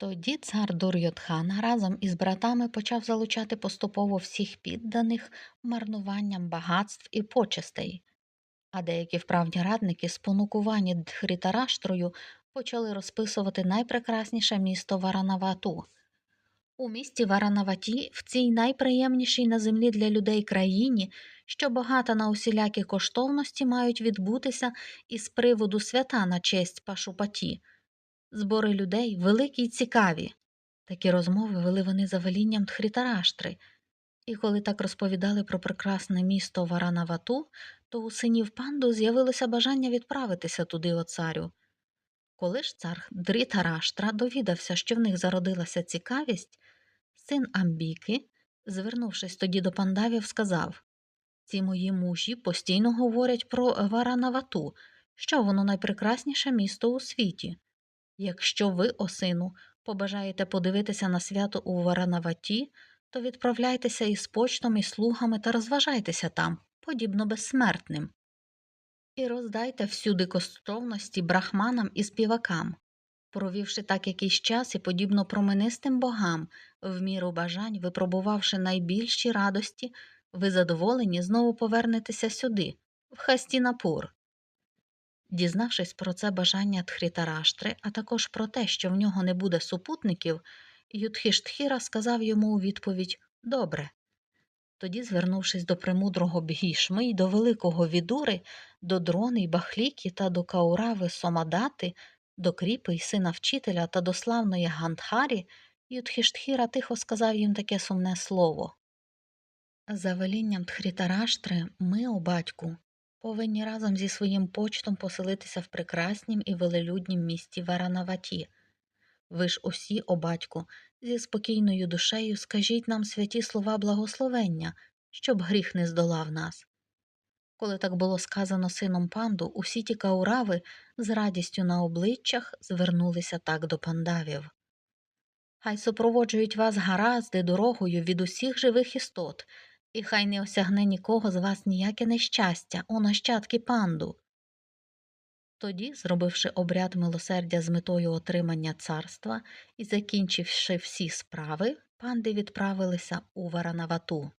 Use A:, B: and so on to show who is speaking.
A: Тоді цар Дур'йотхан разом із братами почав залучати поступово всіх підданих марнуванням багатств і почестей, а деякі вправні радники, спонукувані Дхрітараштрою, почали розписувати найпрекрасніше місто Варанавату. У місті Варанаваті, в цій найприємнішій на землі для людей країні, що багата на усілякі коштовності, мають відбутися із приводу свята на честь Пашупаті. Збори людей великі й цікаві. Такі розмови вели вони за велінням Тхрітараштри. І коли так розповідали про прекрасне місто Варанавату, то у синів панду з'явилося бажання відправитися туди, о царю. Коли ж цар Дрітараштра довідався, що в них зародилася цікавість, син Амбіки, звернувшись тоді до пандавів, сказав Ці мої мужі постійно говорять про Варанавату, що воно найпрекрасніше місто у світі. Якщо ви, о сину, побажаєте подивитися на свято у Варанаваті, то відправляйтеся із почтом і слугами та розважайтеся там, подібно безсмертним. І роздайте всюди коштовності брахманам і співакам. Провівши так якийсь час і подібно променистим богам, в міру бажань, випробувавши найбільші радості, ви задоволені знову повернетеся сюди, в Хастінапур. Дізнавшись про це бажання Тхрітараштри, а також про те, що в нього не буде супутників, Юдхіштхіра сказав йому у відповідь Добре. Тоді, звернувшись до премудрого Бгішми й до великого Відури, до дрони й Бахліки та до Каурави Сомадати, до кріпи й сина вчителя та до славної Гандхарі, Юдхіштхіра тихо сказав їм таке сумне слово. За велінням Тхрітараштри, ми, о батьку, повинні разом зі своїм почтом поселитися в прекраснім і велелюднім місті Варанаваті. Ви ж усі, о батьку, зі спокійною душею скажіть нам святі слова благословення, щоб гріх не здолав нас. Коли так було сказано сином панду, усі ті каурави з радістю на обличчях звернулися так до пандавів. Хай супроводжують вас гаразди дорогою від усіх живих істот, і хай не осягне нікого з вас ніяке нещастя, о нащадки панду. Тоді, зробивши обряд милосердя з метою отримання царства і закінчивши всі справи, панди відправилися у Варанавату.